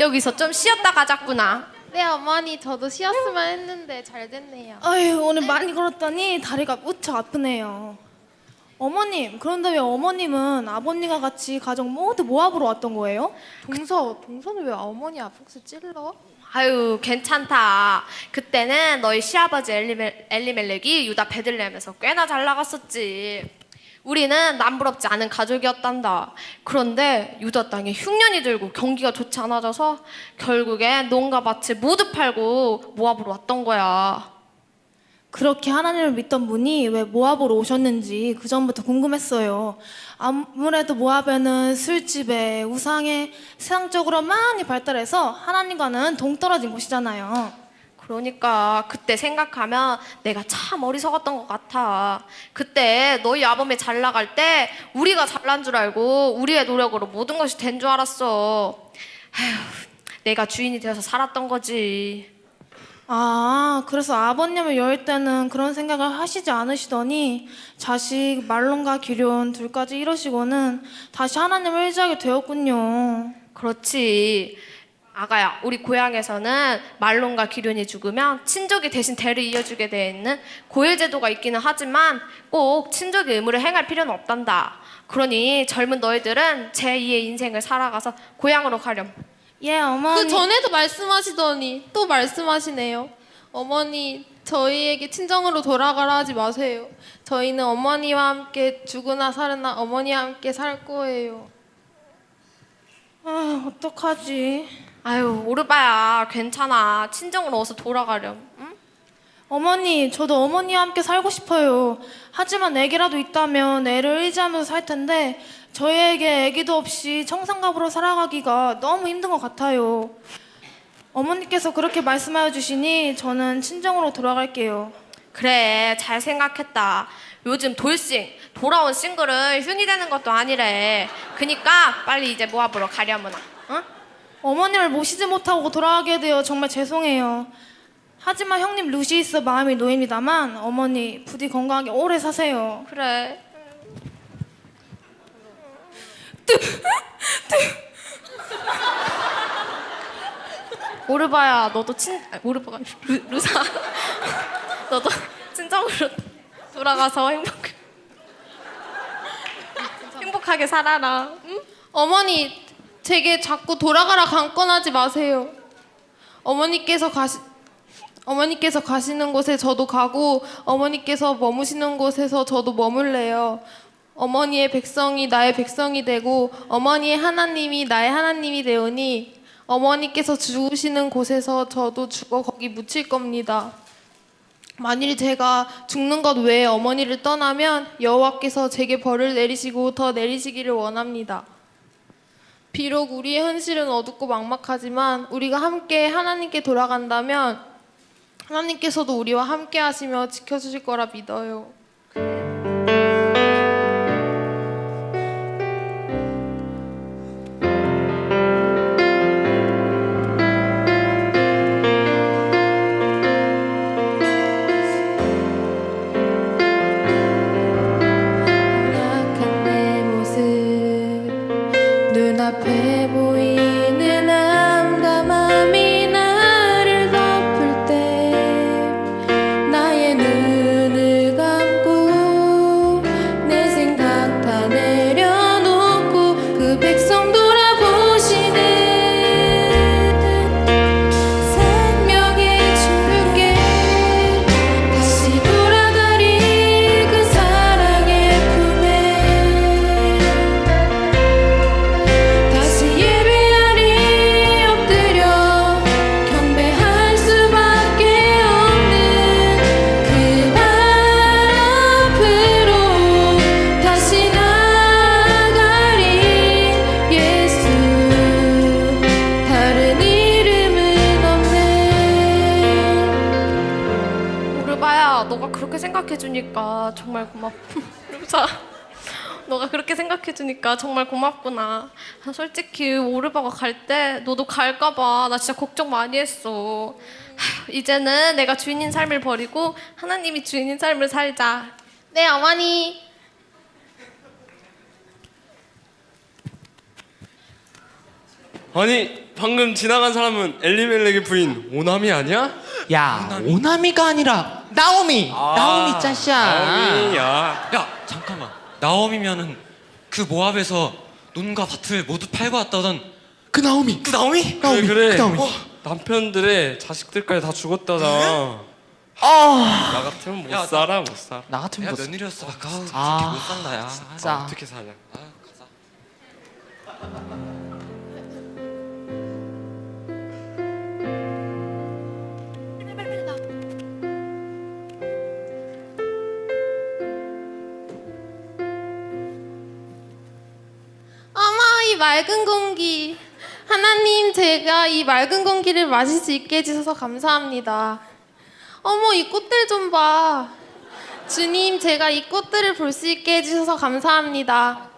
여기서 좀 쉬었다 가자꾸나. 네 어머니 저도 쉬었으면 했는데 잘 됐네요. 아유 오늘 많이 걸었더니 다리가 무척 아프네요. 어머님 그런데 왜 어머님은 아버님과 같이 가족 모두 모압으로 왔던 거예요? 동서 동서는 왜 어머니 앞목수 찔러? 아유 괜찮다. 그때는 너희 시아버지 엘리멜, 엘리멜렉이 유다 베들레헴에서 꽤나 잘 나갔었지. 우리는 남부럽지 않은 가족이었단다. 그런데 유다 땅에 흉년이 들고 경기가 좋지 않아져서 결국에 농가 밭을 모두 팔고 모압으로 왔던 거야. 그렇게 하나님을 믿던 분이 왜 모압으로 오셨는지 그 전부터 궁금했어요. 아무래도 모압에는 술집에 우상에 세상적으로 많이 발달해서 하나님과는 동떨어진 곳이잖아요. 그러니까 그때 생각하면 내가 참 어리석었던 것 같아. 그때 너희 아범이 잘 나갈 때 우리가 잘난 줄 알고 우리의 노력으로 모든 것이 된 줄 알았어. 아휴, 내가 주인이 되어서 살았던 거지. 아, 그래서 아버님을 열 때는 그런 생각을 하시지 않으시더니 자식 말론과 기련 둘까지 이러시고는 다시 하나님을 의지하게 되었군요. 그렇지. 아가야, 우리 고향에서는 말론과 기련이 죽으면 친족이 대신 대를 이어주게 되어 있는 고일 제도가 있기는 하지만 꼭 친족의 의무를 행할 필요는 없단다. 그러니 젊은 너희들은 제2의 인생을 살아가서 고향으로 가렴. 예, 어머니. 그 전에도 말씀하시더니 또 말씀하시네요. 어머니 저희에게 친정으로 돌아가라 하지 마세요. 저희는 어머니와 함께 죽으나 살으나 어머니와 함께 살 거예요. 아, 어떡하지? 아유, 오르바야, 괜찮아. 친정으로 어서 돌아가렴. 응? 어머니, 저도 어머니와 함께 살고 싶어요. 하지만 애기라도 있다면 애를 의지하면서 살 텐데 저희에게 애기도 없이 청산갑으로 살아가기가 너무 힘든 것 같아요. 어머니께서 그렇게 말씀하여 주시니 저는 친정으로 돌아갈게요. 그래, 잘 생각했다. 요즘 돌싱, 돌아온 싱글은 흉이 되는 것도 아니래. 그니까 빨리 이제 모압으로 가려무나. 응? 어머님을 모시지 못하고 돌아가게 되어 정말 죄송해요. 하지만 형님 루시이스 마음이 놓입니다만 어머니 부디 건강하게 오래 사세요. 그래. 오르바야, 너도 친, 아니, 오르바가 아니라 루, 루사. 너도 친정으로 돌아가서 행복해. 행복하게 살아라. 응? 어머니 제게 자꾸 돌아가라 강권하지 마세요. 어머니께서 가시 어머니께서 가시는 곳에 저도 가고 어머니께서 머무시는 곳에서 저도 머물래요. 어머니의 백성이 나의 백성이 되고 어머니의 하나님이 나의 하나님이 되오니 어머니께서 죽으시는 곳에서 저도 죽어 거기 묻힐 겁니다. 만일 제가 죽는 것 외에 어머니를 떠나면 여호와께서 제게 벌을 내리시고 더 내리시기를 원합니다. 비록 우리의 현실은 어둡고 막막하지만 우리가 함께 하나님께 돌아간다면 하나님께서도 우리와 함께 하시며 지켜주실 거라 믿어요. 해주니까 정말 고맙구나. 아, 솔직히 오르바가 갈 때 너도 갈까봐 나 진짜 걱정 많이 했어. 하, 이제는 내가 주인인 삶을 버리고 하나님이 주인인 삶을 살자. 네 어머니 아니 방금 지나간 사람은 엘리멜렉의 부인 오나미 아니야? 야 오나미 가 아니라 나오미 나오미 짜샤 나오미야. 야 잠깐만 나오미면은 그 모압에서 논과 밭을 모두 팔고 왔다던 그 나오미 그 나오미? 나오미 그래 그래. 그 나오미 남편들의 자식들까지 다 죽었다잖아. 아, 나 같으면 못 야, 나- 살아 못 살아. 나 같으면 야뭐 며느리였어 아까 아. 못 산다 야 진짜 어떻게 사냐? 맑은 공기. 하나님 제가 이 맑은 공기를 마실 수 있게 해주셔서 감사합니다. 어머 이 꽃들 좀 봐. 주님 제가 이 꽃들을 볼 수 있게 해주셔서 감사합니다.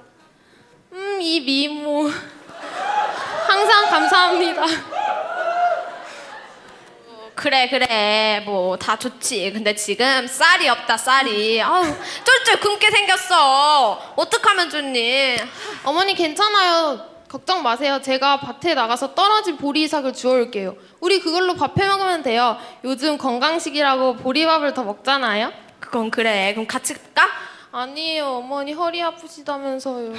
음 이 미모. 항상 감사합니다 그래 그래. 뭐 다 좋지. 근데 지금 쌀이 없다 쌀이. 아우 쫄쫄 굶게 생겼어. 어떡하면 좋니? 어머니 괜찮아요. 걱정 마세요. 제가 밭에 나가서 떨어진 보리삭을 주워올게요. 우리 그걸로 밥해 먹으면 돼요. 요즘 건강식이라고 보리밥을 더 먹잖아요? 그건 그래. 그럼 같이 갈까? 아니에요. 어머니 허리 아프시다면서요.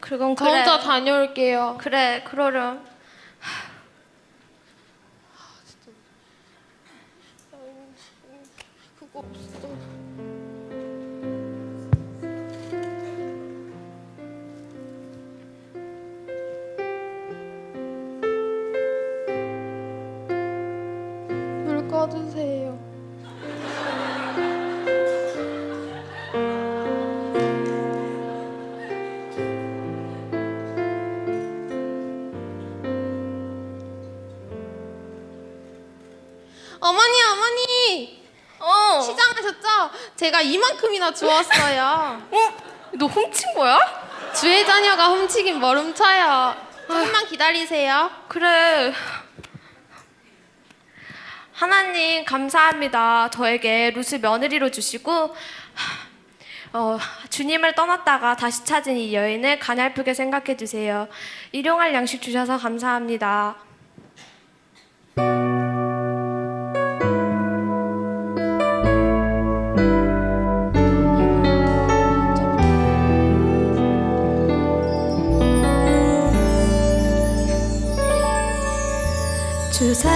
그건 저 그래. 혼자 다녀올게요. 그래 그러렴 그거 없어 불 꺼주세요 어머니 어머니? 제가 이만큼이나 주웠어요. 어? 너 훔친 거야? 주의 자녀가 훔치긴 뭘 훔쳐요. 조금만 기다리세요. 그래. 하나님 감사합니다. 저에게 룻을 며느리로 주시고 어, 주님을 떠났다가 다시 찾은 이 여인을 가냘프게 생각해 주세요. 일용할 양식 주셔서 감사합니다. 주사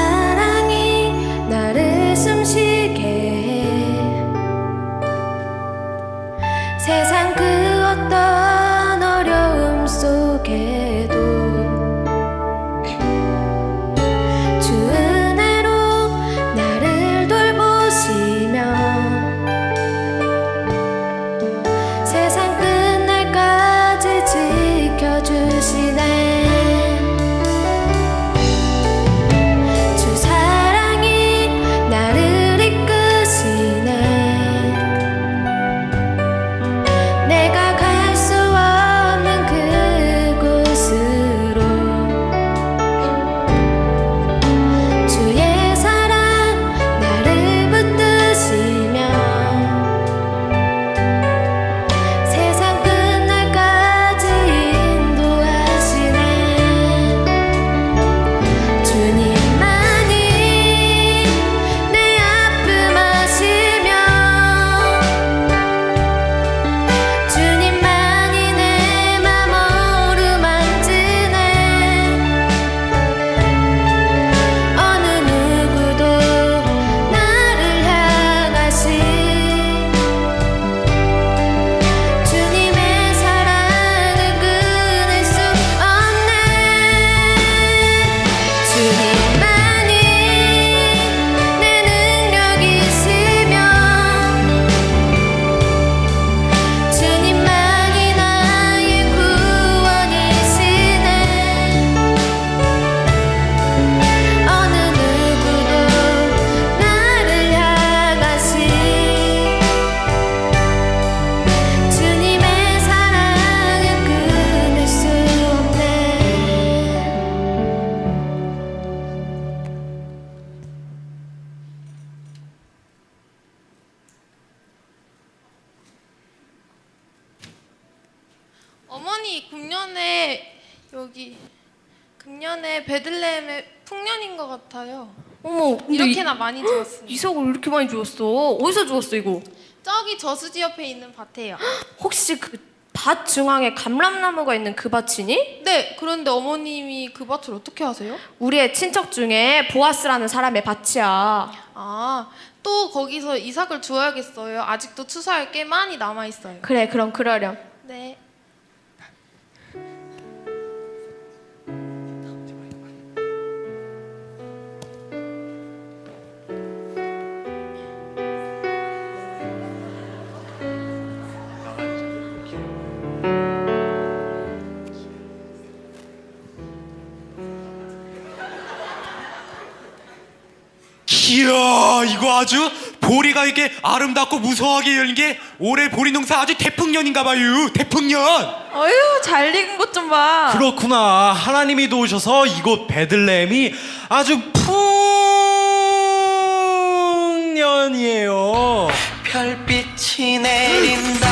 어머니 금년에 여기 금년에 베들레헴의 풍년인 것 같아요. 어머, 근데 이렇게나 많이 주었습니다. 이, 이삭을 왜 이렇게 많이 주었어? 어디서 주웠어 이거? 저기 저수지 옆에 있는 밭에요. 혹시 그 밭 중앙에 감람나무가 있는 그 밭이니? 네, 그런데 어머님이 그 밭을 어떻게 아세요? 우리의 친척 중에 보아스라는 사람의 밭이야. 아, 또 거기서 이삭을 주어야겠어요. 아직도 추수할 게 많이 남아 있어요. 그래, 그럼 그러렴. 네. 이야 이거 아주 보리가 이렇게 아름답고 무서워하게 열린 게 올해 보리 농사 아주 대풍년인가 봐요 대풍년 어휴 잘 익은 것 좀 봐. 그렇구나. 하나님이 도우셔서 이곳 베들레헴이 아주 풍년이에요. 별빛이 내린다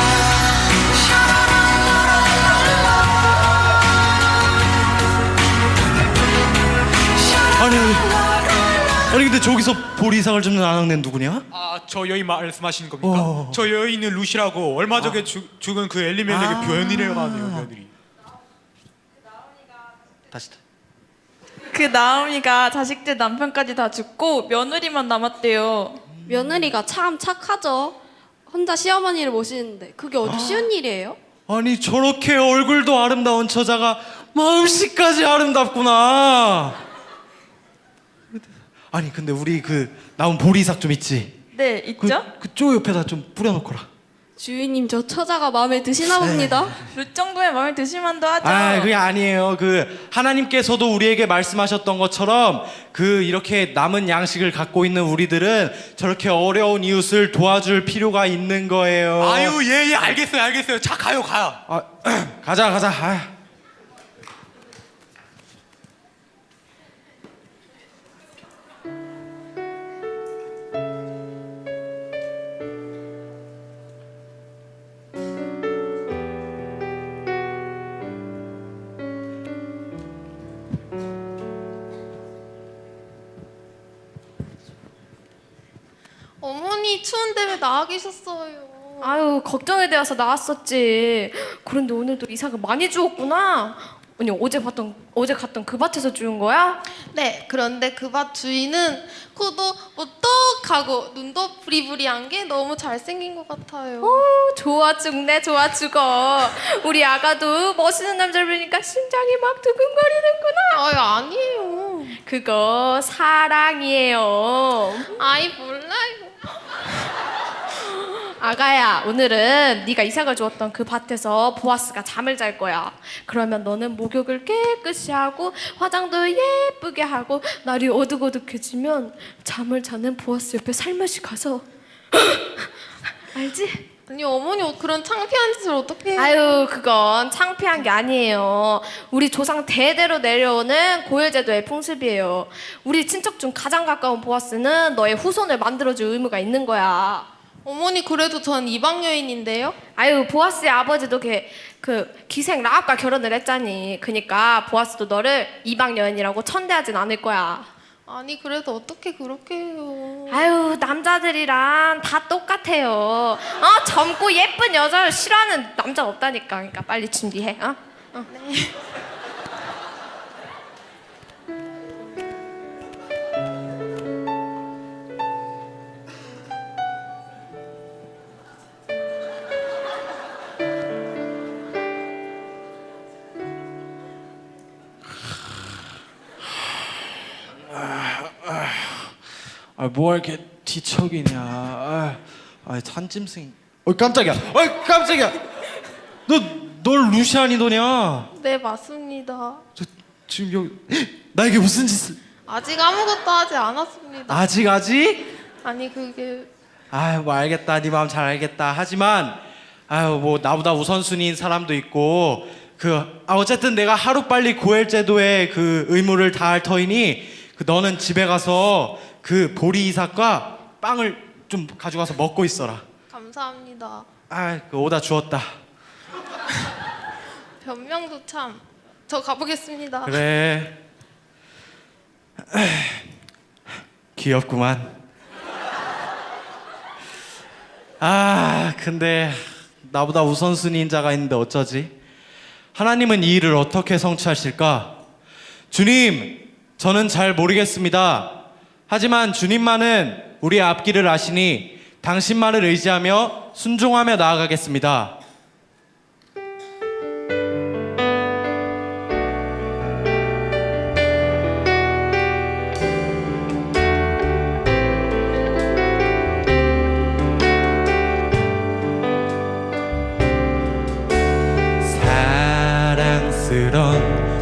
아니, 아니 근데 저기서 보리상을 줍는 아낙네 누구냐? 아, 저 여인 말씀하시는 겁니까? 어. 저 여인은 루시라고 얼마 전에 죽- 죽은 그 엘리멜렉의 아. 며느리라고 하네요, 며느리. 다시. 그 나오미가 자식들 남편까지 다 죽고 며느리만 남았대요. 며느리가 참 착하죠. 혼자 시어머니를 모시는데 그게 어디 쉬운 일이에요? 아니 저렇게 얼굴도 아름다운 처자가 마음씨까지 아름답구나. 아니 근데 우리 그 나온 보리삭 좀 있지? 네 그, 있죠? 그쪽 옆에다 좀 뿌려놓거라. 주인님 저 처자가 마음에 드시나 봅니다. 그 정도의 마음에 드실만도 하죠. 아, 그게 아니에요. 그 하나님께서도 우리에게 말씀하셨던 것처럼 그 이렇게 남은 양식을 갖고 있는 우리들은 저렇게 어려운 이웃을 도와줄 필요가 있는 거예요. 아유, 예, 예, 알겠어요, 알겠어요. 자, 가요, 가요. 아, 가자, 가자. 아. 추운데 왜 나와 계셨어요? 아유, 걱정에 대해서 나왔었지. 그런데 오늘도 이삭을 많이 주었구나. 아니, 어제 봤던, 어제 갔던 그 밭에서 주운 거야? 네, 그런데 그 밭 주인은 코도 오똑하고 눈도 부리부리한 게 너무 잘생긴 것 같아요. 어, 좋아 죽네, 좋아 죽어. 우리 아가도 멋있는 남자를 보니까 심장이 막 두근거리는구나. 아유, 아니에요. 그거 사랑이에요. 아이, 몰라요. 아가야, 오늘은 네가 이삭을 주었던 그 밭에서 보아스가 잠을 잘 거야. 그러면 너는 목욕을 깨끗이 하고 화장도 예쁘게 하고 날이 어둑어둑해지면 잠을 자는 보아스 옆에 살며시 가서 알지? 아니, 어머니 그런 창피한 짓을 어떻게 해요? 아유, 그건 창피한 게 아니에요. 우리 조상 대대로 내려오는 고열제도의 풍습이에요. 우리 친척 중 가장 가까운 보아스는 너의 후손을 만들어줄 의무가 있는 거야. 어머니 그래도 전 이방 여인인데요. 아유 보아스의 아버지도 그, 그 기생 라합과 결혼을 했잖니. 그니까 보아스도 너를 이방 여인이라고 천대하진 않을 거야. 아니 그래도 어떻게 그렇게 해요? 아유 남자들이랑 다 똑같아요. 어 젊고 예쁜 여자를 싫어하는 남자 없다니까. 그러니까 빨리 준비해. 어? 아, 뭐가 이렇게 뒤척이냐. 아, 아 산짐승. 어, 깜짝이야. 어, 깜짝이야. 너, 널 루시안이더냐? 네 맞습니다. 저, 지금 여기 나에게 무슨 짓을? 아직 아무것도 하지 않았습니다. 아직 아직? 아니 그게 아유 뭐 알겠다 네 마음 잘 알겠다 하지만 아유 뭐 나보다 우선순위인 사람도 있고 그 아, 어쨌든 내가 하루 빨리 고엘 제도의 그 의무를 다할 터이니 그 너는 집에 가서 그 보리 이삭과 빵을 좀 가져가서 먹고 있어라 감사합니다. 아 그 오다 주었다 변명도 참 저 가보겠습니다. 그래. 귀엽구만. 아, 근데 나보다 우선순위인 자가 있는데 어쩌지? 하나님은 이 일을 어떻게 성취하실까? 주님, 저는 잘 모르겠습니다. 하지만 주님만은 우리 앞길을 아시니 당신만을 의지하며 순종하며 나아가겠습니다.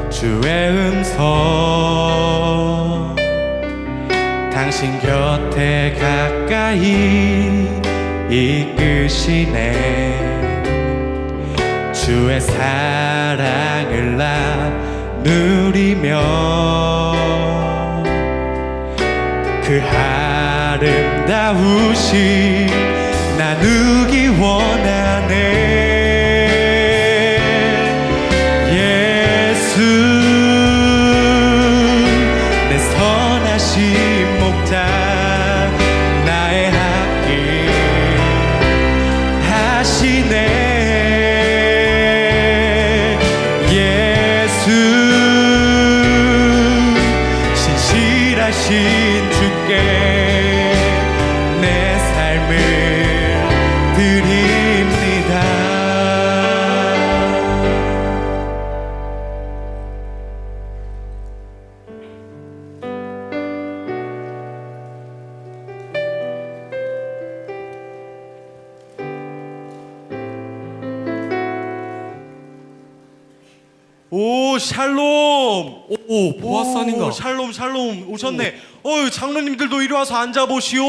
주의 음성 당신 곁에 가까이 이끄시네. 주의 사랑을 나누리며 그 아름다우신 나누 신 샬롬 오셨네. 어유 장로님들도 이리 와서 앉아보시오.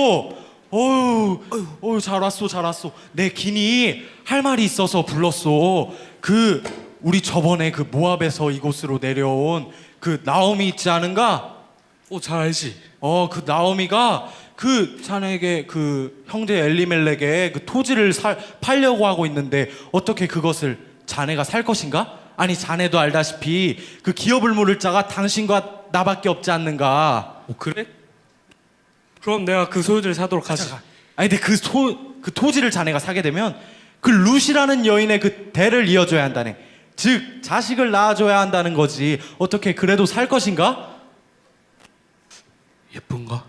어유 어유 잘 왔소 잘 왔소. 내 기니 할 말이 있어서 불렀소. 그 우리 저번에 그 모압에서 이곳으로 내려온 그 나오미 있지 않은가? 오잘 알지. 어 그 나오미가 그 자네에게 그 형제 엘리멜렉에 그 토지를 살 팔려고 하고 있는데 어떻게 그것을 자네가 살 것인가? 아니 자네도 알다시피 그 기업을 물을 자가 당신과 나밖에 없지 않는가? 오 그래? 그럼 내가 그 소유를 사도록 하지. 아니 근데 그 소 그 토지를 자네가 사게 되면 그 루시라는 여인의 그 대를 이어줘야 한다네. 즉 자식을 낳아줘야 한다는 거지. 어떻게 그래도 살 것인가? 예쁜가?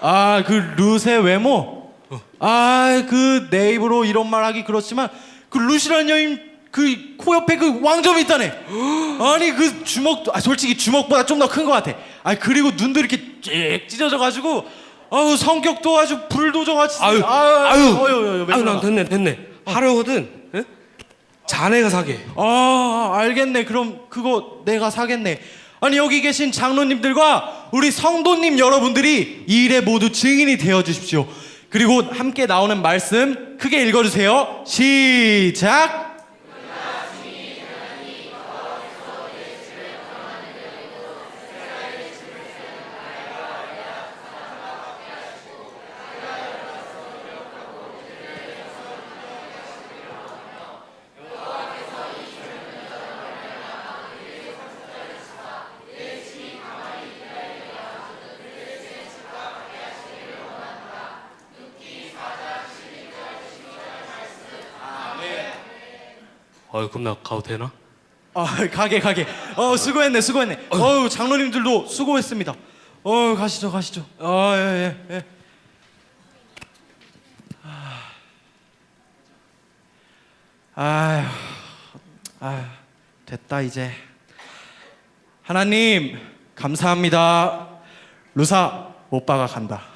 아, 그 룻의 외모? 아, 그 내 입으로 이런 말 하기 그렇지만 그 룻이라는 여인 그 코 옆에 그 왕점이 있다네. 아니 그 주먹도 아 솔직히 주먹보다 좀 더 큰 것 같아. 아 그리고 눈도 이렇게 쭉 찢어져 가지고 아우 성격도 아주 불도저 같이. 아유 아유, 아유 아유 왜 난? 됐네 됐네. 하려거든. 응? 자네가 사게. 아, 알겠네. 그럼 그거 내가 사겠네. 아니 여기 계신 장로님들과 우리 성도님 여러분들이 이 일에 모두 증인이 되어 주십시오. 그리고 함께 나오는 말씀 크게 읽어 주세요. 시작. 어이 그럼 나 가도 되나? 아, 가게 가게. 어, 수고했네. 수고했네. 어우, 장로님들도 수고했습니다. 어, 가시죠. 가시죠. 어, 예, 예, 예. 아휴, 아, 됐다 이제. 하나님 감사합니다. 루사 오빠가 간다.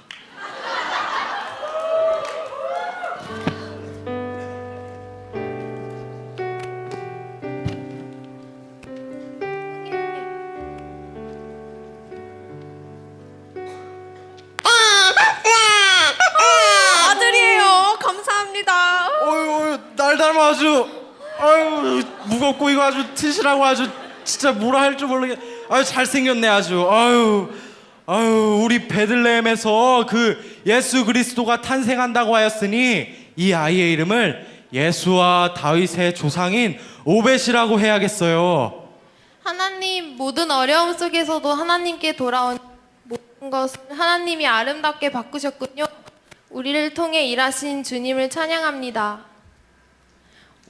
이거 아주 진짜 뭐라 할 줄 모르겠. 아유 잘생겼네 아주. 아유, 아유 우리 베들레헴에서 그 예수 그리스도가 탄생한다고 하였으니 이 아이의 이름을 예수와 다윗의 조상인 오벳이라고 해야겠어요. 하나님 모든 어려움 속에서도 하나님께 돌아온 모든 것을 하나님이 아름답게 바꾸셨군요. 우리를 통해 일하신 주님을 찬양합니다.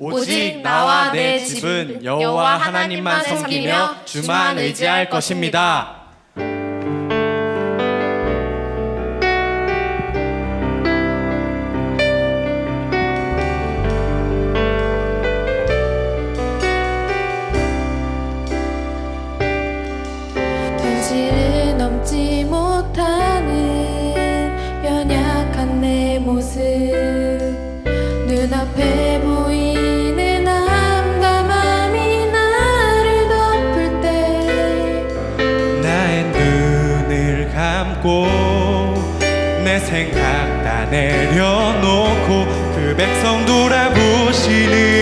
오직 나와 내 집은 여호와 하나님만 섬기며 주만 의지할 것입니다. 내 생각 다 내려놓고 그 백성 돌아보시는